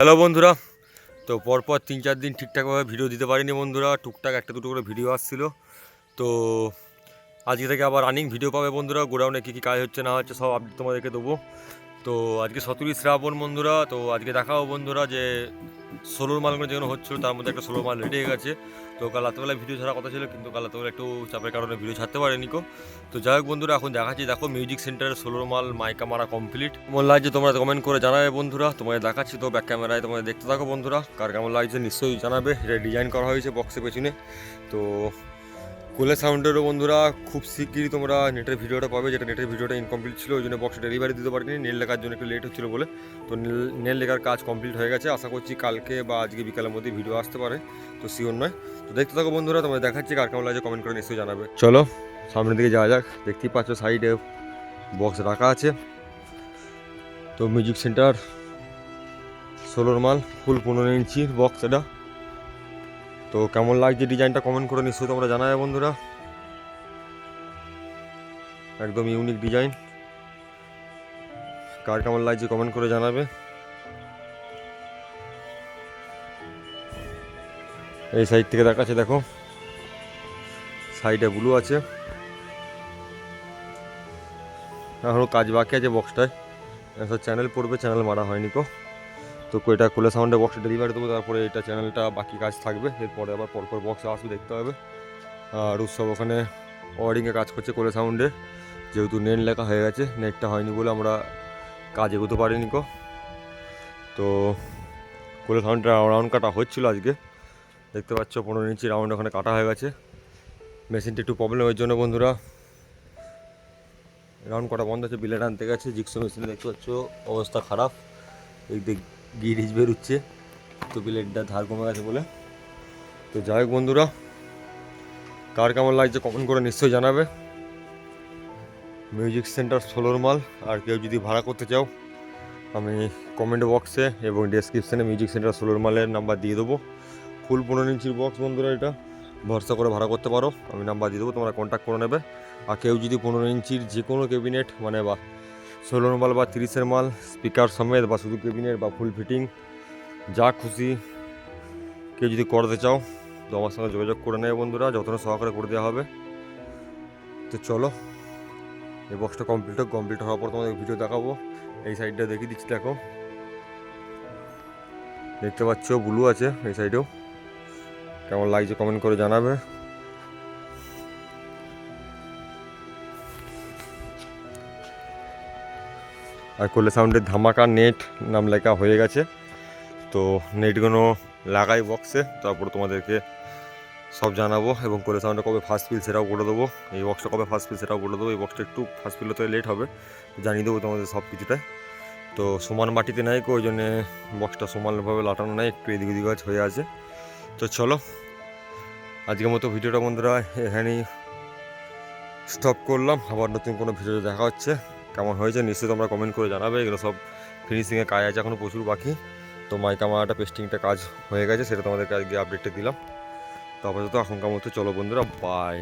Hello বন্ধুরা, তো পরপর তিন চার দিন ঠিকঠাকভাবে ভিডিও দিতে পারিনি বন্ধুরা, টুকটাক একটা দুটো করে ভিডিও আসছিল। তো আজকে থেকে আবার রানিং ভিডিও পাবে বন্ধুরা, গোডাউনে কী কী কাজ হচ্ছে না হচ্ছে সব আপডেট তোমাদেরকে দেবো। তো আজকে সতেরোই শ্রাবণ বন্ধুরা, তো আজকে দেখাও বন্ধুরা যে ষোলোর মালগুলো যেগুলো হচ্ছিল, তার মধ্যে একটা ষোলো মাল রেডি হয়ে গেছে। তো কাল রাত্রেবেলায় ভিডিও ছাড়া কথা ছিল, কিন্তু কাল রাত্রেবেলা একটু চাপের কারণে ভিডিও ছাড়তে পারেনি কো। তো যাই হোক বন্ধুরা, এখন দেখাচ্ছি, দেখো মিউজিক সেন্টারের ষোলোর মাল মাইকা মারা কমপ্লিট কেমন লাগছে তোমরা কমেন্ট করে জানাবে বন্ধুরা। তোমাদের দেখাচ্ছি তো ব্যাক ক্যামেরায় তোমাদের দেখতে থাকো বন্ধুরা। কার কেমন লাগছে নিশ্চয়ই জানাবে। এটা ডিজাইন করা হয়েছে বক্সের পেছনে। তো কোলে সাউন্ডেরও বন্ধুরা, খুব শিগগিরই তোমরা নেটের ভিডিওটা পাবে, যেটা নেটের ভিডিওটা ইনকমপ্লিট ছিল, ওই জন্য বক্সে ডেলিভারি দিতে পারিনি নেল লেখার জন্য একটু লেট হচ্ছিল বলে। তো নেল- লেখার কাজ কমপ্লিট হয়ে গেছে, আশা করছি কালকে বা আজকে বিকালের মধ্যে ভিডিও আসতে পারে, তো শিওর নয়। তো দেখতে থাকো বন্ধুরা, তোমাদের দেখাচ্ছি কার কেমন লাগছে কমেন্ট করে নিশ্চয়ই জানাবে। চলো, সামনের দিকে যাওয়া যাক, দেখতেই পাচ্ছ সাইডে বক্স রাখা আছে। তো মিউজিক সেন্টার ষোলোর মাল ফুল পনেরো ইঞ্চির বক্স এটা। তো কেমন লাগছে ডিজাইনটা কমেন্ট করে নিশ্চয়ই তোমরা জানাবে বন্ধুরা। একদম ইউনিক ডিজাইন কার কেমন লাগছে কমেন্ট করে জানাবে। এই সাইড থেকে দেখাচ্ছে, দেখো। সাইডে ব্লু আছে। এখনও কাজ বাকি আছে বক্সটায় চ্যানেল পড়বে চ্যানেল মারা হয়নি কো তো এটা খুলে সাউন্ডে বক্সটা ডেলিভারি দেবো, তারপরে এটা চ্যানেলটা বাকি কাজ থাকবে। এরপরে আবার পরপর বক্স আসবে, দেখতে হবে। আর উৎসব ওখানে ওয়ারিংয়ে কাজ করছে কোলে সাউন্ডে। যেহেতু নেট লেখা হয়ে গেছে নেটটা হয়নি বলে আমরা কাজ এগোতে পারিনি কো। তো কোলে সাউন্ডটা রাউন্ড কাটা হচ্ছিল আজকে। দেখতে পাচ্ছ, পনেরো ইঞ্চি রাউন্ড ওখানে কাটা হয়ে গেছে। মেশিনটা একটু প্রবলেমের জন্য বন্ধুরা। রাউন্ড করা বন্ধ আছে বিলেট আনতে গেছে, জিক্সো মেশিনে দেখতে পাচ্ছ, অবস্থা খারাপ। এই দিক গিরিজ বেরোচ্ছে, তো বিলেটটা ধার কমে গেছে বলে। তো যাই হোক বন্ধুরা, কার কেমন লাগছে কমেন্ট করে নিশ্চয়ই জানাবে। মিউজিক সেন্টার ষোলোর মাল আর কেউ যদি ভাড়া করতে চাও, আমি কমেন্ট বক্সে এবং ডেসক্রিপশানে মিউজিক সেন্টার ষোলোর মালের নাম্বার দিয়ে দেবো। ফুল পনেরো ইঞ্চির বক্স বন্ধুরা এটা, ভরসা করে ভাড়া করতে পারো। আমি নাম্বার দিয়ে দেবো, তোমরা কন্ট্যাক্ট করে নেবে। আর কেউ যদি পনেরো ইঞ্চির যে কোনো ক্যাবিনেট মানে বা ষোলোর মাল বা তিরিশের মাল স্পিকার সমেত বা শুধু কেবিনের বা ফুল ফিটিং যা খুশি কেউ যদি করতে চাও, তো আমার সঙ্গে যোগাযোগ করে নেবে বন্ধুরা, যত্ন সহকারে করে দেওয়া হবে। তো চলো, এই বক্সটা কমপ্লিট হোক কমপ্লিট হওয়ার পর তোমাদের ভিডিও দেখাবো। এই সাইডটা দেখিয়ে দিচ্ছি দেখো। দেখতে পাচ্ছ ব্লু আছে এই সাইডেও কেমন লাগছে কমেন্ট করে জানাবে। আর কোলে সাউন্ডের ধামাকা নেট নাম লেখা হয়ে গেছে। তো নেটগুলো লাগাই বক্সে তারপর তোমাদেরকে সব জানাব এবং কোলে সাউন্ডে কবে ফার্স্ট ফিল সেটাও করে দেবো। এই বক্সটা কবে ফার্স্ট ফিল সেটাও বলে দেবো। এই বক্সটা একটু ফার্স্ট ফিল হতে লেট হবে, জানিয়ে দেবো তোমাদের সব কিছুটাই তো সমান মাটিতে নাই কো ওই জন্যে বক্সটা সমানভাবে লাটানো নাই, একটু এদিক ওদিক আছে হয়ে আছে। তো চলো, আজকের মতো ভিডিওটা বন্ধুরা এখানেই স্টপ করলাম। আবার নতুন কোনো ভিডিও দেখা হচ্ছে। কেমন হয়েছে নিশ্চয়ই তোমরা কমেন্ট করে জানাবে। এগুলো সব ফিনিশিংয়ে কাজ আছে এখনও প্রচুর বাকি। তো মাইকা মারাটা পেস্টিংটা কাজ হয়ে গেছে, সেটা তোমাদেরকে আজকে আপডেটটা দিলাম। তো আপাতত এখনকার মতো চলো বন্ধুরা বাই